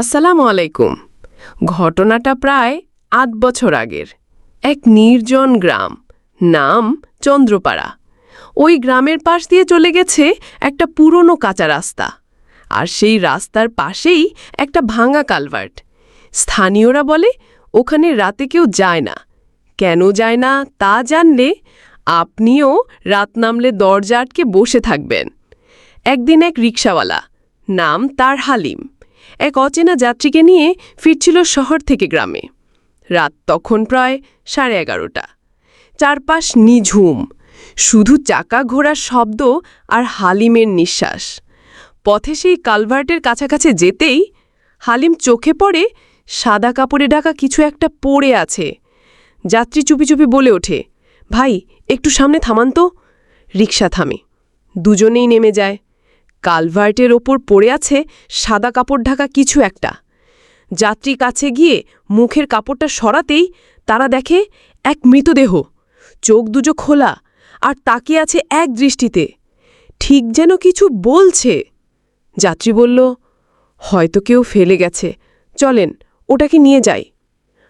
আসসালামু আলাইকুম। ঘটনাটা প্রায় আট বছর আগের। এক নির্জন গ্রাম। নাম চন্দ্রপাড়া। ওই গ্রামের পাশ দিয়ে চলে গেছে একটা পুরনো কাঁচা রাস্তা। আর সেই রাস্তার পাশেই একটা ভাঙা কালভার্ট। স্থানীয়রা বলে, ওখানে রাতে কেউ যায় না। কেন যায় না তা জানলে আপনিও রাত নামলে দরজা আটকে বসে থাকবেন। একদিন এক রিক্সাওয়ালা, নাম তার হালিম। এক অচেনা যাত্রীকে নিয়ে ফিরছিল শহর থেকে গ্রামে। রাত তখন প্রায় সাড়ে এগারোটা। চারপাশ নিঝুম। শুধু চাকা ঘোরার শব্দ আর হালিমের নিঃশ্বাস। পথে সেই কালভার্টের কাছাকাছি যেতেই হালিম চোখে পড়ে সাদা কাপড়ে ঢাকা কিছু একটা পড়ে আছে। যাত্রী চুপি চুপি বলে ওঠে, ভাই, একটু সামনে থামান তো। রিক্সা থামে। দুজনেই নেমে যায়। কালভার্টের ওপর পড়ে আছে সাদা কাপড় ঢাকা কিছু একটা। যাত্রী কাছে গিয়ে মুখের কাপড়টা সরাতেই তারা দেখে এক মৃতদেহ। চোখ দুজো খোলা আর তাকিয়ে আছে এক দৃষ্টিতে। ঠিক যেন কিছু বলছে। যাত্রী বলল, হয়তো কেউ ফেলে গেছে। চলেন, ওটাকে নিয়ে যাই।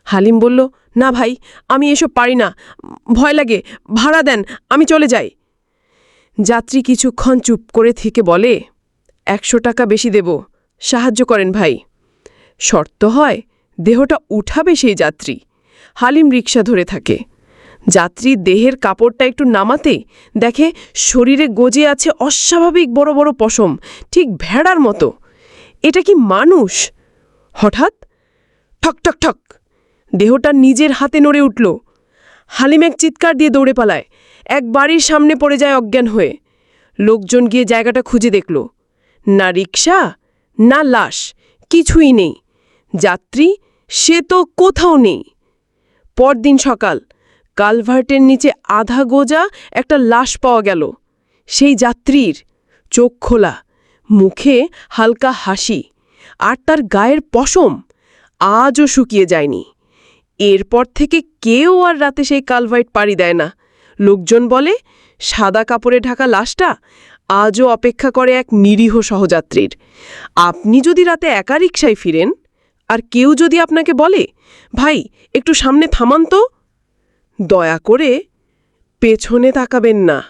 হালিম বলল, না ভাই, আমি এসব পারি না। ভয় লাগে, ভাড়া দেন, আমি চলে যাই। যাত্রী কিছুক্ষণ চুপ করে থেকে বলে, একশো টাকা বেশি দেব, সাহায্য করেন ভাই। শর্ত হয়, দেহটা উঠাবে সেই যাত্রী। হালিম রিক্সা ধরে থাকে। যাত্রী দেহের কাপড়টা একটু নামাতেই দেখে শরীরে গজে আছে অস্বাভাবিক বড় বড় পশম, ঠিক ভেড়ার মতো। এটা কি মানুষ? হঠাৎ ঠক ঠক ঠক, দেহটা নিজের হাতে নড়ে উঠল। হালিম এক চিৎকার দিয়ে দৌড়ে পালায়। এক বাড়ির সামনে পড়ে যায় অজ্ঞান হয়ে। লোকজন গিয়ে জায়গাটা খুঁজে দেখল। না রিক্সা না লাশ, কিছুই নেই। যাত্রী, সে তো কোথাও নেই। পরদিন সকাল কালভার্টের নিচে আধা গোজা একটা লাশ পাওয়া গেল। সেই যাত্রীর চোখ খোলা, মুখে হালকা হাসি আর তার গায়ের পশম আজও শুকিয়ে যায়নি। এরপর থেকে কেউ আর রাতে সেই কালভাইট পাড়ি দেয় না। লোকজন বলে, সাদা কাপড়ে ঢাকা লাশটা আজও অপেক্ষা করে এক নিরীহ সহযাত্রীর। আপনি যদি রাতে একা রিক্সায় ফিরেন, আর কেউ যদি আপনাকে বলে, ভাই, একটু সামনে থামান তো। দয়া করে পেছনে তাকাবেন না।